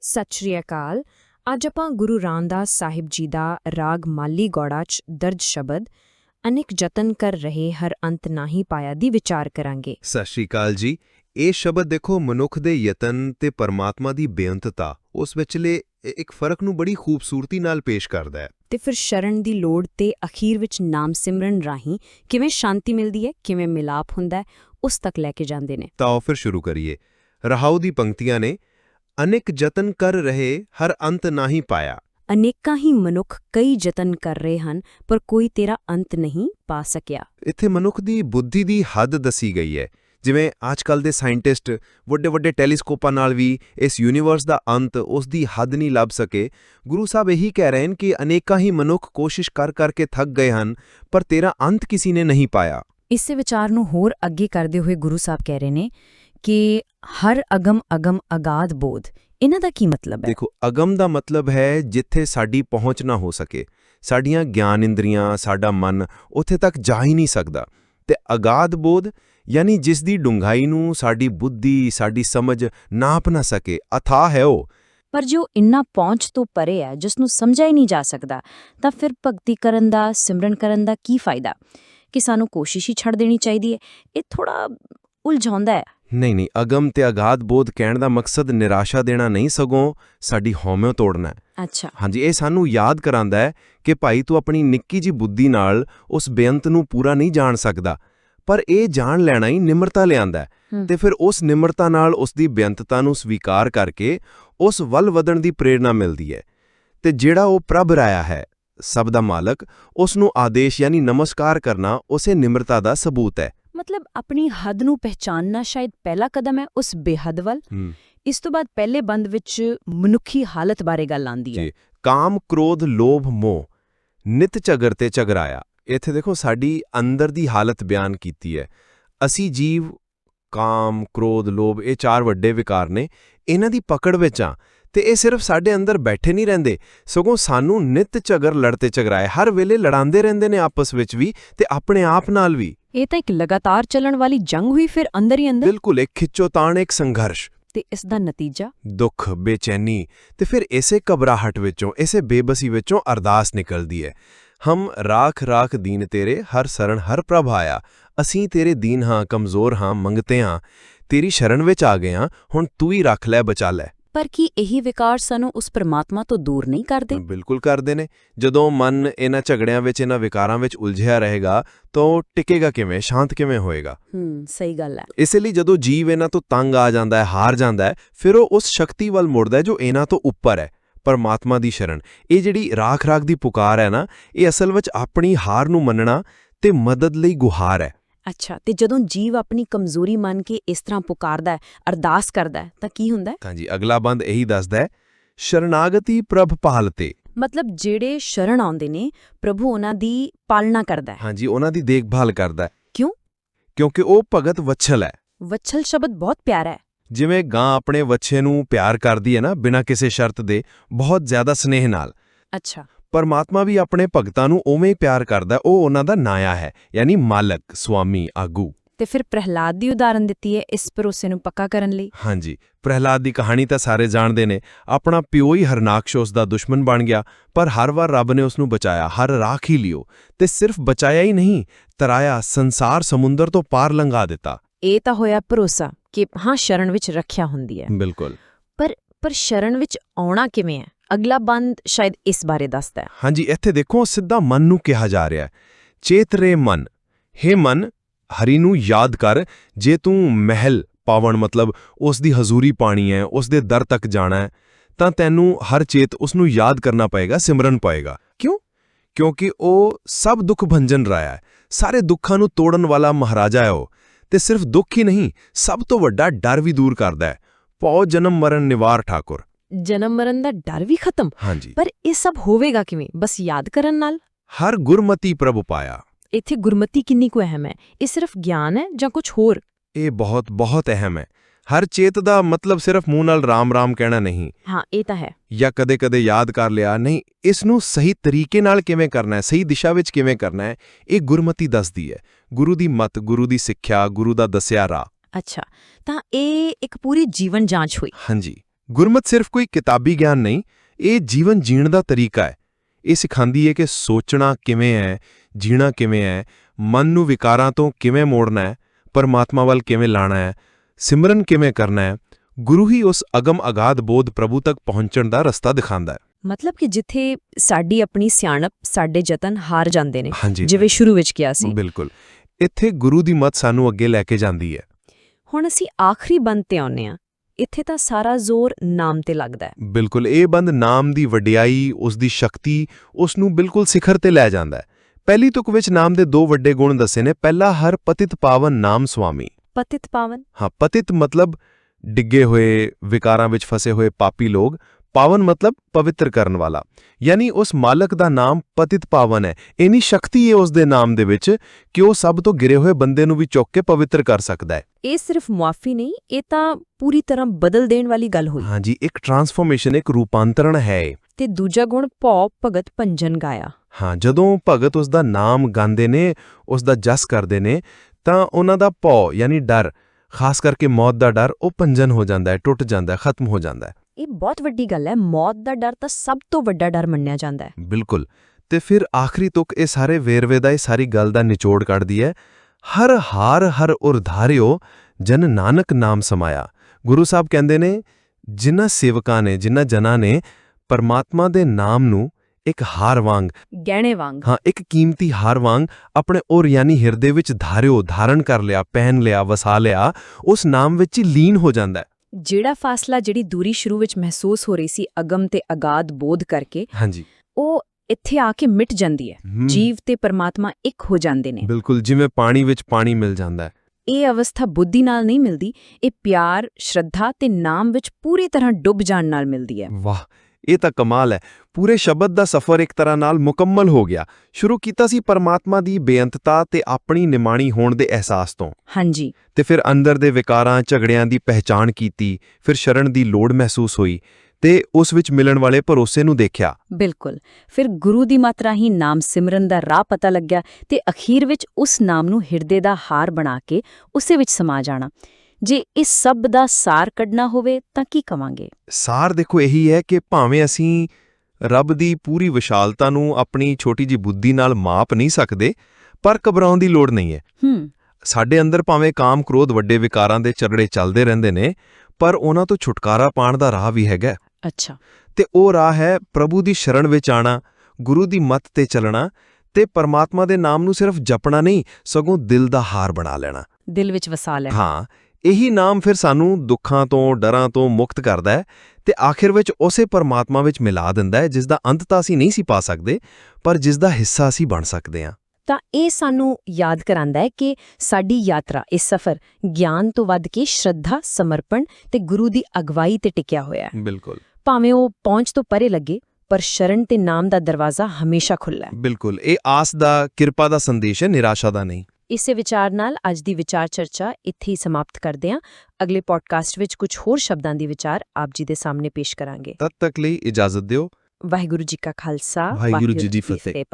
ਸਤਿ ਸ਼੍ਰੀ ਅਕਾਲ। ਅੱਜ ਆਪਾਂ ਗੁਰੂ ਰਾਮਦਾਸ ਸਾਹਿਬ ਜੀ ਦਾ ਰਾਗ ਮਾਲੀ ਗੌੜਾ 'ਚ ਦਰਜ ਸ਼ਬਦ ਅਨੇਕ ਯਤਨ ਕਰ ਰਹੇ ਹਰ ਅੰਤ ਨਾਹੀ ਪਾਇਆ ਦੀ ਵਿਚਾਰ ਕਰਾਂਗੇ। ਸਤਿ ਸ਼੍ਰੀ ਅਕਾਲ ਜੀ। ਇਹ ਸ਼ਬਦ ਦੇਖੋ ਮਨੁੱਖ ਦੇ ਯਤਨ ਤੇ ਪਰਮਾਤਮਾ ਦੀ ਬੇਅੰਤਤਾ ਉਸ ਵਿਚਲੇ ਇੱਕ ਫ਼ਰਕ ਨੂੰ ਬੜੀ ਖੂਬਸੂਰਤੀ ਨਾਲ ਪੇਸ਼ ਕਰਦਾ ਹੈ। ਤੇ ਫਿਰ ਸ਼ਰਨ ਦੀ ਲੋੜ ਤੇ ਅਖੀਰ ਵਿੱਚ ਨਾਮ ਸਿਮਰਨ ਰਾਹੀਂ ਕਿਵੇਂ ਸ਼ਾਂਤੀ ਮਿਲਦੀ ਹੈ ਕਿਵੇਂ ਮਿਲਾਪ ਹੁੰਦਾ ਹੈ ਉਸ ਤੱਕ ਲੈ ਕੇ ਜਾਂਦੇ ਨੇ। ਤਾਂ ਫਿਰ ਸ਼ੁਰੂ ਕਰੀਏ। ਰਹਾਉ ਦੀ ਪੰਕਤੀਆਂ ਨੇ ਅਨੇਕ ਯਤਨ ਕਰ ਰਹੇ ਹਰ ਅੰਤ ਨਾਹੀ ਪਾਇਆ। ਅਨੇਕਾਂ ਹੀ ਮਨੁੱਖ ਕਈ ਯਤਨ ਕਰ ਰਹੇ ਹਨ ਪਰ ਕੋਈ ਤੇਰਾ ਅੰਤ ਨਹੀਂ ਪਾ ਸਕਿਆ। ਇੱਥੇ ਮਨੁੱਖ ਦੀ ਬੁੱਧੀ ਦੀ ਹੱਦ ਦੱਸੀ ਗਈ ਹੈ। ਜਿਵੇਂ ਅੱਜਕੱਲ ਦੇ ਸਾਇੰਟਿਸਟ ਵੱਡੇ ਵੱਡੇ ਟੈਲੀਸਕੋਪਾਂ ਨਾਲ ਵੀ ਇਸ ਯੂਨੀਵਰਸ ਦਾ ਅੰਤ ਉਸ ਦੀ ਹੱਦ ਨਹੀਂ ਲੱਭ ਸਕੇ। ਗੁਰੂ ਸਾਹਿਬ ਇਹੀ ਕਹਿ ਰਹੇ ਹਨ ਕਿ ਅਨੇਕਾਂ ਹੀ ਮਨੁੱਖ ਕੋਸ਼ਿਸ਼ ਕਰ ਕਰਕੇ ਥੱਕ ਗਏ ਹਨ ਪਰ ਤੇਰਾ ਅੰਤ ਕਿਸੇ ਨੇ ਨਹੀਂ ਪਾਇਆ। ਇਸੇ ਵਿਚਾਰ ਨੂੰ ਹੋਰ ਅੱਗੇ ਕਰਦੇ ਹੋਏ ਗੁਰੂ ਸਾਹਿਬ ਕਹਿ ਰਹੇ ਨੇ ਕਿ ਹਰ ਅਗਮ ਅਗਮ ਅਗਾਧ ਬੋਧ ਇਹਨਾਂ ਦਾ ਕੀ ਮਤਲਬ ਹੈ? ਦੇਖੋ ਅਗਮ ਦਾ ਮਤਲਬ ਹੈ ਜਿੱਥੇ ਸਾਡੀ ਪਹੁੰਚ ਨਾ ਹੋ ਸਕੇ। ਸਾਡੀਆਂ ਗਿਆਨ ਇੰਦਰੀਆਂ ਸਾਡਾ ਮਨ ਉੱਥੇ ਤੱਕ ਜਾ ਹੀ ਨਹੀਂ ਸਕਦਾ। ਤੇ ਅਗਾਧ ਬੋਧ ਯਾਨੀ ਜਿਸ ਦੀ ਡੂੰਘਾਈ ਨੂੰ ਸਾਡੀ ਬੁੱਧੀ ਸਾਡੀ ਸਮਝ ਨਾਪ ਨਾ ਸਕੇ ਅਥਾਹ ਹੈ ਉਹ। ਪਰ ਜੋ ਇੰਨਾ ਪਹੁੰਚ ਤੋਂ ਪਰੇ ਹੈ ਜਿਸ ਨੂੰ ਸਮਝਿਆ ਹੀ ਨਹੀਂ ਜਾ ਸਕਦਾ ਤਾਂ ਫਿਰ ਭਗਤੀ ਕਰਨ ਦਾ ਸਿਮਰਨ ਕਰਨ ਦਾ ਕੀ ਫਾਇਦਾ? ਕਿ ਸਾਨੂੰ ਕੋਸ਼ਿਸ਼ ਹੀ ਛੱਡ ਦੇਣੀ ਚਾਹੀਦੀ ਹੈ। ਇਹ ਥੋੜਾ ਉਲਝਾਉਂਦਾ ਹੈ। ਨਹੀਂ ਨਹੀਂ ਅਗਮ ਤੇ ਅਗਾਧ ਬੋਧ ਕਹਿਣ ਦਾ ਮਕਸਦ ਨਿਰਾਸ਼ਾ ਦੇਣਾ ਨਹੀਂ ਸਗੋਂ ਸਾਡੀ ਹਉਮੈ ਤੋੜਨਾ ਹੈ। ਅੱਛਾ। ਹਾਂਜੀ ਇਹ ਸਾਨੂੰ ਯਾਦ ਕਰਾਂਦਾ ਹੈ ਕਿ ਭਾਈ ਤੂੰ ਆਪਣੀ ਨਿੱਕੀ ਜੀ ਬੁੱਧੀ ਨਾਲ ਉਸ ਬੇਅੰਤ ਨੂੰ ਪੂਰਾ ਨਹੀਂ ਜਾਣ ਸਕਦਾ ਪਰ ਇਹ ਜਾਣ ਲੈਣਾ ਹੀ ਨਿਮਰਤਾ ਲਿਆਂਦਾ। ਤੇ ਫਿਰ ਉਸ ਨਿਮਰਤਾ ਨਾਲ ਉਸ ਦੀ ਬੇਅੰਤਤਾ ਨੂੰ ਸਵੀਕਾਰ ਕਰਕੇ ਉਸ ਵੱਲ ਵਧਣ ਦੀ ਪ੍ਰੇਰਣਾ ਮਿਲਦੀ ਹੈ। ਤੇ ਜਿਹੜਾ ਉਹ ਪ੍ਰਭ ਰਾਇਆ ਹੈ ਸਭ ਦਾ ਮਾਲਕ ਉਸ ਨੂੰ ਆਦੇਸ਼ ਯਾਨੀ ਨਮਸਕਾਰ ਕਰਨਾ ਉਸੇ ਨਿਮਰਤਾ ਦਾ ਸਬੂਤ ਹੈ। ਮਤਲਬ ਆਪਣੀ ਹੱਦ ਨੂੰ ਪਹਿਚਾਨਣਾ ਸ਼ਾਇਦ ਪਹਿਲਾ ਕਦਮ ਹੈ ਉਸ ਬੇਹੱਦ ਵੱਲ। ਇਸ ਤੋਂ ਬਾਅਦ ਪਹਿਲੇ ਬੰਦ ਵਿੱਚ ਮਨੁੱਖੀ ਹਾਲਤ ਬਾਰੇ ਗੱਲ ਆਂਦੀ ਹੈ। ਜੀ ਕਾਮ ਕ੍ਰੋਧ ਲੋਭ ਮੋਹ ਨਿਤ ਝਗਰ ਤੇ ਝਗਰਾਇਆ ਇੱਥੇ ਦੇਖੋ ਸਾਡੀ ਅੰਦਰ ਦੀ ਹਾਲਤ ਬਿਆਨ ਕੀਤੀ ਹੈ। ਅਸੀਂ ਜੀਵ ਕਾਮ ਕ੍ਰੋਧ ਲੋਭ ਇਹ ਚਾਰ ਵੱਡੇ ਵਿਕਾਰ ਨੇ। ਇਹਨਾਂ ਦੀ ਪਕੜ ਵਿੱਚ ਆ ਤੇ ਇਹ ਸਿਰਫ ਸਾਡੇ ਅੰਦਰ ਬੈਠੇ ਨਹੀਂ ਰਹਿੰਦੇ। ਸਗੋਂ ਸਾਨੂੰ ਨਿਤ ਝਗਰ ਲੜਤੇ ਝਗਰਾਏ ਹਰ ਵੇਲੇ ਲੜਾਉਂਦੇ ਰਹਿੰਦੇ ਨੇ ਆਪਸ ਵਿੱਚ ਵੀ ਤੇ ਆਪਣੇ ਆਪ ਨਾਲ ਵੀ। ਇਹ ਤਾਂ ਇੱਕ ਲਗਾਤਾਰ ਚੱਲਣ ਵਾਲੀ ਜੰਗ ਹੋਈ ਫਿਰ ਅੰਦਰ ਹੀ ਅੰਦਰ? ਬਿਲਕੁਲ ਇੱਕ ਖਿੱਚੋਤਾਣ ਇੱਕ ਸੰਘਰਸ਼। ਤੇ ਇਸ ਦਾ ਨਤੀਜਾ? ਦੁੱਖ ਬੇਚੈਨੀ ਤੇ ਫਿਰ ਇਸੇ ਘਬਰਾਹਟ ਵਿੱਚੋਂ ਇਸੇ ਬੇਬਸੀ ਵਿੱਚੋਂ ਅਰਦਾਸ ਨਿਕਲਦੀ ਹੈ। ਹਮ ਰਾਖ ਰਾਖ ਦੀਨ ਤੇਰੇ ਹਰ ਸਰਣ ਹਰ ਪ੍ਰਭ ਆਇਆ। ਅਸੀਂ ਤੇਰੇ ਦੀਨ ਹਾਂ ਕਮਜ਼ੋਰ ਹਾਂ ਮੰਗਤੇ ਹਾਂ। ਤੇਰੀ ਸ਼ਰਨ ਵਿੱਚ ਆ ਗਏ ਹਾਂ ਹੁਣ ਤੂੰ ਹੀ ਰੱਖ ਲੈ ਬਚਾ ਲੈ। ਪਰ ਕੀ ਇਹੀ ਵਿਕਾਰ ਸਾਨੂੰ ਉਸ ਪਰਮਾਤਮਾ ਤੋਂ ਦੂਰ ਨਹੀਂ ਕਰਦੇ? ਬਿਲਕੁਲ ਕਰਦੇ ਨੇ। ਜਦੋਂ ਮਨ ਇਹਨਾਂ ਝਗੜਿਆਂ ਵਿੱਚ ਇਹਨਾਂ ਵਿਕਾਰਾਂ ਵਿੱਚ ਉਲਝਿਆ ਰਹੇਗਾ ਤਾਂ ਟਿਕੇਗਾ ਕਿਵੇਂ ਸ਼ਾਂਤ ਕਿਵੇਂ ਹੋਏਗਾ? ਹੂੰ ਸਹੀ ਗੱਲ ਹੈ। ਇਸੇ ਲਈ ਜਦੋਂ ਜੀਵ ਇਹਨਾਂ ਤੋਂ ਤੰਗ ਆ ਜਾਂਦਾ ਹੈ ਹਾਰ ਜਾਂਦਾ ਹੈ ਫਿਰ ਉਹ ਉਸ ਸ਼ਕਤੀ ਵੱਲ ਮੁੜਦਾ ਹੈ ਜੋ ਇਹਨਾਂ ਤੋਂ ਉੱਪਰ ਹੈ ਪਰਮਾਤਮਾ ਦੀ ਸ਼ਰਨ। ਇਹ ਜਿਹੜੀ ਰਾਖ ਰਾਖ ਦੀ ਪੁਕਾਰ ਹੈ ਨਾ ਇਹ ਅਸਲ ਵਿੱਚ ਆਪਣੀ ਹਾਰ ਨੂੰ ਮੰਨਣਾ ਤੇ ਮਦਦ ਲਈ ਗੁਹਾਰ ਹੈ। ਅੱਛਾ ਤੇ ਜਦੋਂ ਜੀਵ ਆਪਣੀ ਕਮਜ਼ੋਰੀ ਮੰਨ ਕੇ ਇਸ ਤਰ੍ਹਾਂ ਪੁਕਾਰਦਾ ਹੈ ਅਰਦਾਸ ਕਰਦਾ ਹੈ ਤਾਂ ਕੀ ਹੁੰਦਾ ਹੈ? ਤਾਂ ਜੀ ਅਗਲਾ ਬੰਦ ਇਹੀ ਦੱਸਦਾ ਹੈ ਸ਼ਰਨਾਗਤੀ ਪ੍ਰਭ ਪਾਲਤੇ। ਮਤਲਬ ਜਿਹੜੇ ਸ਼ਰਨ ਆਉਂਦੇ ਨੇ ਪ੍ਰਭੂ ਉਹਨਾਂ ਦੀ ਪਾਲਣਾ ਕਰਦਾ ਹੈ। ਹਾਂਜੀ ਉਹਨਾਂ ਦੀ ਦੇਖਭਾਲ ਕਰਦਾ ਹੈ। ਕਿਉਂ? ਕਿਉਂਕਿ ਉਹ ਭਗਤ ਵਛਲ ਹੈ। ਵੱਛਲ ਸ਼ਬਦ ਬਹੁਤ ਪਿਆਰਾ ਹੈ। ਜਿਵੇਂ ਗਾਂ ਆਪਣੇ ਵੱਛੇ ਨੂੰ ਪਿਆਰ ਕਰਦੀ ਹੈ ਨਾ ਬਿਨਾਂ ਕਿਸੇ ਸ਼ਰਤ ਦੇ ਬਹੁਤ ਜ਼ਿਆਦਾ ਸਨੇਹ ਨਾਲ। ਅੱਛਾ। ਪਰਮਾਤਮਾ ਵੀ ਆਪਣੇ ਭਗਤਾਂ ਨੂੰ ਉਵੇਂ ਹੀ ਪਿਆਰ ਕਰਦਾ ਉਹ ਉਹਨਾਂ ਦਾ ਨਾਇਆ ਹੈ ਯਾਨੀ ਮਾਲਕ ਸੁਆਮੀ ਆਗੂ। ਤੇ ਫਿਰ ਪ੍ਰਹਿਲਾਦ ਦੀ ਉਦਾਹਰਨ ਦਿੱਤੀ ਹੈ ਇਸ ਭਰੋਸੇ ਨੂੰ ਪੱਕਾ ਕਰਨ ਲਈ। ਹਾਂਜੀ ਪ੍ਰਹਿਲਾਦ ਦੀ ਕਹਾਣੀ ਤਾਂ ਸਾਰੇ ਜਾਣਦੇ ਨੇ। ਆਪਣਾ ਪਿਓ ਹੀ ਹਰਨਾਕਸ਼ ਉਸ ਦਾ ਦੁਸ਼ਮਣ ਬਣ ਗਿਆ ਪਰ ਹਰ ਵਾਰ ਰੱਬ ਨੇ ਉਸ ਨੂੰ ਬਚਾਇਆ ਹਰ ਰਾਖ ਹੀ ਲਿਓ। ਤੇ ਸਿਰਫ ਬਚਾਇਆ ਹੀ ਨਹੀਂ ਤਰਾਇਆ ਸੰਸਾਰ ਸਮੁੰਦਰ ਤੋਂ ਪਾਰ ਲੰਘਾ ਦਿੱਤਾ। ਇਹ ਤਾਂ ਹੋਇਆ ਭਰੋਸਾ ਕਿ ਹਾਂ ਸ਼ਰਨ ਵਿੱਚ ਰੱਖਿਆ ਹੁੰਦੀ ਹੈ। ਬਿਲਕੁਲ। ਪਰ ਪਰ ਸ਼ਰਨ ਵਿੱਚ ਆਉਣਾ ਕਿਵੇਂ ਹੈ? ਅਗਲਾ ਬੰਦ ਸ਼ਾਇਦ ਇਸ ਬਾਰੇ ਦੱਸਦਾ ਹੈ। ਹਾਂਜੀ, ਇੱਥੇ ਦੇਖੋ, ਸਿੱਧਾ ਮਨ ਨੂੰ ਕਿਹਾ ਜਾ ਰਿਹਾ ਹੈ। ਚੇਤ ਰੇ ਮਨ। ਹੇ ਮਨ, ਹਰੀ ਨੂੰ ਯਾਦ ਕਰ, ਜੇ ਤੂੰ ਮਹਿਲ ਪਾਵਣ ਮਤਲਬ ਉਸ ਦੀ ਹਜ਼ੂਰੀ ਪਾਣੀ ਹੈ, ਉਸ ਦੇ ਦਰ ਤੱਕ ਜਾਣਾ ਹੈ, ਤਾਂ ਤੈਨੂੰ ਹਰ ਚੇਤ ਉਸ ਨੂੰ ਯਾਦ ਕਰਨਾ ਪਏਗਾ, ਸਿਮਰਨ ਪਏਗਾ। ਕਿਉਂ? ਕਿਉਂਕਿ ਉਹ ਸਭ ਦੁੱਖ ਭੰਜਨ ਰਾਇਆ ਹੈ। ਸਾਰੇ ਦੁੱਖਾਂ ਨੂੰ ਤੋੜਨ ਵਾਲਾ ਮਹਾਰਾਜਾ ਹੈ ਉਹ। ਤੇ ਸਿਰਫ ਦੁੱਖ ਹੀ ਨਹੀਂ, ਸਭ ਤੋਂ ਵੱਡਾ ਡਰ ਵੀ ਦੂਰ ਕਰਦਾ ਹੈ। ਪਉ ਜਨਮ ਮਰਨ ਨਿਵਾਰ ਠਾਕੁਰ। ਜਨਮ ਮਰਨ ਦਾ ਡਰ ਵੀ ਖਤਮ। ਹਾਂਜੀ। ਪਰ ਇਹ ਸਭ ਹੋਵੇਗਾ ਕਿਵੇਂ? ਬਸ ਯਾਦ ਕਰਨ ਨਾਲ? ਹਰ ਗੁਰਮਤੀ ਪ੍ਰਭ ਪਾਇਆ। ਇੱਥੇ ਗੁਰਮਤੀ ਕਿੰਨੀ ਕੁ ਅਹਿਮ ਹੈ? ਇਹ ਸਿਰਫ ਗਿਆਨ ਹੈ ਜਾਂ ਕੁਝ ਹੋਰ? ਇਹ ਬਹੁਤ ਬਹੁਤ ਅਹਿਮ ਹੈ। ਹਰ ਚੇਤ ਦਾ ਮਤਲਬ ਸਿਰਫ ਮੂੰਹ ਨਾਲ ਰਾਮ ਰਾਮ ਕਹਿਣਾ ਨਹੀਂ। ਹਾਂ ਇਹ ਤਾਂ ਹੈ। ਜਾਂ ਕਦੇ-ਕਦੇ ਯਾਦ ਕਰ ਲਿਆ ਨਹੀਂ ਇਸ ਨੂੰ ਸਹੀ ਤਰੀਕੇ ਨਾਲ ਕਿਵੇਂ ਕਰਨਾ ਹੈ? ਸਹੀ ਦਿਸ਼ਾ ਵਿੱਚ ਕਿਵੇਂ ਕਰਨਾ ਹੈ? ਇਹ ਗੁਰਮਤੀ ਦੱਸਦੀ ਹੈ। ਗੁਰੂ ਦੀ ਮਤ ਗੁਰੂ ਦੀ ਸਿੱਖਿਆ ਗੁਰੂ ਦਾ ਦੱਸਿਆ ਰਾਹ। ਅੱਛਾ ਤਾਂ ਇਹ ਇੱਕ ਪੂਰੀ ਜੀਵਨ ਜਾਂਚ ਹੋਈ। ਹਾਂਜੀ। ਗੁਰਮਤ ਸਿਰਫ ਕੋਈ ਕਿਤਾਬੀ ਗਿਆਨ ਨਹੀਂ ਇਹ ਜੀਵਨ ਜੀਣ ਦਾ ਤਰੀਕਾ ਹੈ। ਇਹ ਸਿਖਾਉਂਦੀ ਹੈ ਕਿ ਸੋਚਣਾ ਕਿਵੇਂ ਹੈ ਜੀਣਾ ਕਿਵੇਂ ਹੈ ਮਨ ਨੂੰ ਵਿਕਾਰਾਂ ਤੋਂ ਕਿਵੇਂ ਮੋੜਨਾ ਹੈ ਪਰਮਾਤਮਾ ਵੱਲ ਕਿਵੇਂ ਲਾਣਾ ਹੈ ਸਿਮਰਨ ਕਿਵੇਂ ਕਰਨਾ ਹੈ ਗੁਰੂ ਹੀ ਉਸ ਅਗਮ ਅਗਾਧ ਬੋਧ ਪ੍ਰਭੂ ਤੱਕ ਪਹੁੰਚਣ ਦਾ ਰਸਤਾ ਦਿਖਾਉਂਦਾ ਹੈ। ਮਤਲਬ ਕਿ ਜਿੱਥੇ ਸਾਡੀ ਆਪਣੀ ਸਿਆਣਪ ਸਾਡੇ ਯਤਨ ਹਾਰ ਜਾਂਦੇ ਨੇ ਜਿਵੇਂ ਸ਼ੁਰੂ ਵਿੱਚ ਕਿਹਾ ਸੀ। ਬਿਲਕੁਲ। ਇੱਥੇ ਗੁਰੂ ਦੀ ਮੱਤ ਸਾਨੂੰ ਅੱਗੇ ਲੈ ਕੇ ਜਾਂਦੀ ਹੈ। ਹੁਣ ਅਸੀਂ ਆਖਰੀ ਬੰਦ ਤੇ ਆਉਂਦੇ ਆ ਇੱਥੇ ਤਾਂ ਸਾਰਾ ਜ਼ੋਰ ਨਾਮ ਤੇ ਲੱਗਦਾ ਹੈ। ਬਿਲਕੁਲ ਇਹ ਬੰਦ ਨਾਮ ਦੀ ਵਡਿਆਈ ਉਸ ਦੀ ਸ਼ਕਤੀ ਉਸ ਨੂੰ ਬਿਲਕੁਲ ਸਿਖਰ ਤੇ ਲੈ ਜਾਂਦਾ ਹੈ। ਪਹਿਲੀ ਤੁਕ ਵਿੱਚ ਨਾਮ ਦੇ ਦੋ ਵੱਡੇ ਗੁਣ ਦੱਸੇ ਨੇ ਪਹਿਲਾ ਹਰ ਪਤਿਤ ਪਾਵਨ ਨਾਮ ਸੁਆਮੀ। ਪਤਿਤ ਪਾਵਨ? ਹਾਂ ਪਤਿਤ ਮਤਲਬ ਡਿੱਗੇ ਹੋਏ ਵਿਕਾਰਾਂ ਵਿੱਚ ਫਸੇ ਹੋਏ ਪਾਪੀ ਲੋਕ ਪਾਵਨ ਮਤਲਬ ਪਵਿੱਤਰ ਕਰਨ ਵਾਲਾ। ਯਾਨੀ ਉਸ ਮਾਲਕ ਦਾ ਨਾਮ ਪਤਿਤ ਪਾਵਨ ਹੈ। ਇਨੀ ਸ਼ਕਤੀ ਹੈ ਉਸ ਦੇ ਨਾਮ ਦੇ ਵਿੱਚ ਕਿ ਉਹ ਸਭ ਤੋਂ ਗਿਰੇ ਹੋਏ ਬੰਦੇ ਨੂੰ ਵੀ ਚੁੱਕ ਕੇ ਪਵਿੱਤਰ ਕਰ ਸਕਦਾ ਹੈ। ਇਹ ਸਿਰਫ ਮੁਆਫੀ ਨਹੀਂ ਇਹ ਤਾਂ ਪੂਰੀ ਤਰ੍ਹਾਂ ਬਦਲ ਦੇਣ ਵਾਲੀ ਗੱਲ ਹੋਈ। ਹਾਂਜੀ ਇੱਕ ਟਰਾਂਸਫਾਰਮੇਸ਼ਨ ਇੱਕ ਰੂਪਾਂਤਰਣ ਹੈ। ਤੇ ਦੂਜਾ ਗੁਣ ਭੌ ਭਗਤ ਭੰਜਨ ਗਾਇਆ। ਹਾਂ ਜਦੋਂ ਭਗਤ ਉਸ ਦਾ ਨਾਮ ਗਾਉਂਦੇ ਨੇ ਉਸ ਦਾ ਜਸ ਕਰਦੇ ਨੇ ਤਾਂ ਉਹਨਾਂ ਦਾ ਭੌ ਯਾਨੀ ਡਰ ਖਾਸ ਕਰਕੇ ਮੌਤ ਦਾ ਡਰ ਉਹ ਪੰਜਨ ਹੋ ਜਾਂਦਾ ਹੈ ਟੁੱਟ ਜਾਂਦਾ ਹੈ ਖਤਮ ਹੋ ਜਾਂਦਾ ਹੈ। ਇਹ ਬਹੁਤ ਵੱਡੀ ਗੱਲ ਹੈ ਮੌਤ ਦਾ ਡਰ ਤਾਂ ਸਭ ਤੋਂ ਵੱਡਾ ਡਰ ਮੰਨਿਆ ਜਾਂਦਾ ਹੈ। ਬਿਲਕੁਲ। ਤੇ ਫਿਰ ਆਖਰੀ ਤੁਕ ਇਹ ਸਾਰੇ ਵੇਰਵੇ ਦਾ ਇਹ ਸਾਰੀ ਗੱਲ ਦਾ ਨਿਚੋੜ ਕੱਢਦੀ ਹੈ ਹਰ ਹਾਰ ਹਰ ਉਰਧਾਰਿਓ ਜਨ ਨਾਨਕ ਨਾਮ ਸਮਾਇਆ। ਗੁਰੂ ਸਾਹਿਬ ਕਹਿੰਦੇ ਨੇ ਜਿਨ੍ਹਾਂ ਸੇਵਕਾਂ ਨੇ ਜਿਨ੍ਹਾਂ ਜਨਾਂ ਨੇ ਪਰਮਾਤਮਾ ਦੇ ਨਾਮ ਨੂੰ ਇੱਕ ਹਾਰ ਵਾਂਗ ਗਹਿਣੇ ਵਾਂਗ। ਹਾਂ ਇੱਕ ਕੀਮਤੀ ਹਾਰ ਵਾਂਗ ਆਪਣੇ ਔਰ ਯਾਨੀ ਹਿਰਦੇ ਵਿੱਚ ਧਾਰਿਓ ਧਾਰਨ ਕਰ ਲਿਆ ਪਹਿਨ ਲਿਆ ਵਸਾ ਲਿਆ ਉਸ ਨਾਮ ਵਿੱਚ ਹੀ ਲੀਨ ਹੋ ਜਾਂਦਾ ਹੈ। ਜਿਹੜਾ ਫਾਸਲਾ ਜਿਹੜੀ ਦੂਰੀ ਸ਼ੁਰੂ ਵਿੱਚ ਮਹਿਸੂਸ ਹੋ ਰਹੀ ਸੀ ਅਗਮ ਤੇ ਅਗਾਧ ਬੋਧ ਕਰਕੇ ਹਾਂਜੀ। ਉਹ ਇੱਥੇ ਆ ਕੇ ਮਿਟ ਜਾਂਦੀ ਹੈ। ਜੀਵ ਤੇ ਪਰਮਾਤਮਾ ਇੱਕ ਹੋ ਜਾਂਦੇ ਨੇ। ਬਿਲਕੁਲ ਜਿਵੇਂ ਪਾਣੀ ਵਿੱਚ ਪਾਣੀ ਮਿਲ ਜਾਂਦਾ ਹੈ। ਇਹ ਅਵਸਥਾ ਬੁੱਧੀ ਨਾਲ ਨਹੀਂ ਮਿਲਦੀ ਇਹ ਪਿਆਰ ਸ਼ਰਧਾ ਤੇ ਨਾਮ ਵਿੱਚ ਪੂਰੀ ਤਰ੍ਹਾਂ ਡੁੱਬ ਜਾਣ ਨਾਲ ਮਿਲਦੀ ਹੈ। ਵਾਹ ਇਹ ਤਾਂ ਕਮਾਲ ਹੈ। ਪੂਰੇ ਸ਼ਬਦ ਦਾ ਸਫ਼ਰ ਇੱਕ ਤਰ੍ਹਾਂ ਨਾਲ ਮੁਕੰਮਲ ਹੋ ਗਿਆ। ਸ਼ੁਰੂ ਕੀਤਾ ਸੀ ਪਰਮਾਤਮਾ ਦੀ ਬੇਅੰਤਤਾ ਤੇ ਆਪਣੀ ਨਿਮਾਣੀ ਹੋਣ ਦੇ ਅਹਿਸਾਸ ਤੋਂ। ਹਾਂਜੀ। ਤੇ ਫਿਰ ਅੰਦਰ ਦੇ ਵਿਕਾਰਾਂ ਝਗੜਿਆਂ ਦੀ ਪਹਿਚਾਣ ਕੀਤੀ ਫਿਰ ਸ਼ਰਨ ਦੀ ਲੋੜ ਮਹਿਸੂਸ ਹੋਈ ਤੇ ਉਸ ਵਿੱਚ ਮਿਲਣ ਵਾਲੇ ਭਰੋਸੇ ਨੂੰ ਦੇਖਿਆ। ਬਿਲਕੁਲ। ਫਿਰ ਗੁਰੂ ਦੀ ਮਾਤਰਾ ਹੀ ਨਾਮ ਸਿਮਰਨ ਦਾ ਰਾਹ ਪਤਾ ਲੱਗਿਆ ਤੇ ਅਖੀਰ ਵਿੱਚ ਉਸ ਨਾਮ ਨੂੰ ਹਿਰਦੇ ਦਾ ਹਾਰ ਬਣਾ ਕੇ ਉਸੇ ਵਿੱਚ ਸਮਾ ਜਾਣਾ। ਜੇ ਇਸ ਸਭ ਦਾ ਸਾਰ ਕੱਢਣਾ ਹੋਵੇ ਤਾਂ ਕੀ ਕਵਾਂਗੇ? ਸਾਰ ਦੇਖੋ ਇਹੀ ਹੈ ਕਿ ਭਾਵੇਂ ਅਸੀਂ ਰੱਬ ਦੀ ਪੂਰੀ ਵਿਸ਼ਾਲਤਾ ਨੂੰ ਆਪਣੀ ਛੋਟੀ ਜੀ ਬੁੱਧੀ ਨਾਲ ਮਾਪ ਨਹੀਂ ਸਕਦੇ ਪਰ ਘਬਰਾਉਣ ਦੀ ਲੋੜ ਨਹੀਂ ਹੈ। ਹੂੰ। ਸਾਡੇ ਅੰਦਰ ਭਾਵੇਂ ਕਾਮ ਕ੍ਰੋਧ ਵੱਡੇ ਵਿਕਾਰਾਂ ਦੇ ਝਗੜੇ ਚੱਲਦੇ ਰਹਿੰਦੇ ਨੇ ਪਰ ਉਹਨਾਂ ਤੋਂ ਛੁਟਕਾਰਾ ਪਾਣ ਦਾ ਰਾਹ ਵੀ ਹੈਗਾ। ਅੱਛਾ। ਤੇ ਉਹ ਰਾਹ ਹੈ ਪ੍ਰਭੂ ਦੀ ਸ਼ਰਣ ਵਿੱਚ ਆਣਾ ਗੁਰੂ ਦੀ ਮੱਤ ਤੇ ਚੱਲਣਾ ਤੇ ਪਰਮਾਤਮਾ ਦੇ ਨਾਮ ਨੂੰ ਸਿਰਫ ਜਪਣਾ ਨਹੀਂ ਸਗੋਂ ਦਿਲ ਦਾ ਹਾਰ ਬਣਾ ਲੈਣਾ। ਦਿਲ ਵਿੱਚ ਵਸਾ ਲੈ ਹਾਂ ਇਹੀ ਨਾਮ ਫਿਰ ਸਾਨੂੰ ਦੁੱਖਾਂ ਤੋਂ ਡਰਾਂ ਤੋਂ ਮੁਕਤ ਕਰਦਾ ਹੈ ਤੇ ਆਖਿਰ ਵਿੱਚ ਉਸੇ ਪਰਮਾਤਮਾ ਵਿੱਚ ਮਿਲਾ ਦਿੰਦਾ ਹੈ ਜਿਸ ਦਾ ਅੰਤ ਤਾਂ ਅਸੀਂ ਨਹੀਂ ਸੀ ਪਾ ਸਕਦੇ ਪਰ ਜਿਸ ਦਾ ਹਿੱਸਾ ਅਸੀਂ ਬਣ ਸਕਦੇ ਹਾਂ। ਤਾਂ ਇਹ ਸਾਨੂੰ ਯਾਦ ਕਰਾਂਦਾ ਹੈ ਕਿ ਸਾਡੀ ਯਾਤਰਾ ਇਸ ਸਫ਼ਰ ਗਿਆਨ ਤੋਂ ਵੱਧ ਕੇ ਸ਼ਰਧਾ ਸਮਰਪਣ ਤੇ ਗੁਰੂ ਦੀ ਅਗਵਾਈ ਤੇ ਟਿਕਿਆ ਹੋਇਆ ਹੈ। ਬਿਲਕੁਲ। ਭਾਵੇਂ ਉਹ ਪਹੁੰਚ ਤੋਂ ਪਰੇ ਲੱਗੇ ਪਰ ਸ਼ਰਨ ਤੇ ਨਾਮ ਦਾ ਦਰਵਾਜ਼ਾ ਹਮੇਸ਼ਾ ਖੁੱਲ੍ਹਾ ਹੈ। ਬਿਲਕੁਲ। ਇਹ ਆਸ ਦਾ ਕਿਰਪਾ ਦਾ ਸੰਦੇਸ਼ ਹੈ ਨਿਰਾਸ਼ਾ ਦਾ ਨਹੀਂ। ਇਸੇ ਵਿਚਾਰ ਨਾਲ ਅੱਜ ਦੀ ਵਿਚਾਰ ਚਰਚਾ ਇੱਥੇ ਹੀ ਸਮਾਪਤ ਕਰਦੇ ਹਾਂ। ਅਗਲੇ ਪੋਡਕਾਸਟ ਵਿੱਚ ਕੁਝ ਹੋਰ ਸ਼ਬਦਾਂ ਦੀ ਵਿਚਾਰ ਆਪ ਜੀ ਦੇ ਸਾਹਮਣੇ ਪੇਸ਼ ਕਰਾਂਗੇ। ਤਦ ਤੱਕ ਲਈ ਇਜਾਜ਼ਤ ਦਿਓ। ਵਾਹਿਗੁਰੂ ਜੀ ਕਾ ਖਾਲਸਾ ਵਾਹਿਗੁਰੂ ਜੀ ਦੀ ਫਤਿਹ।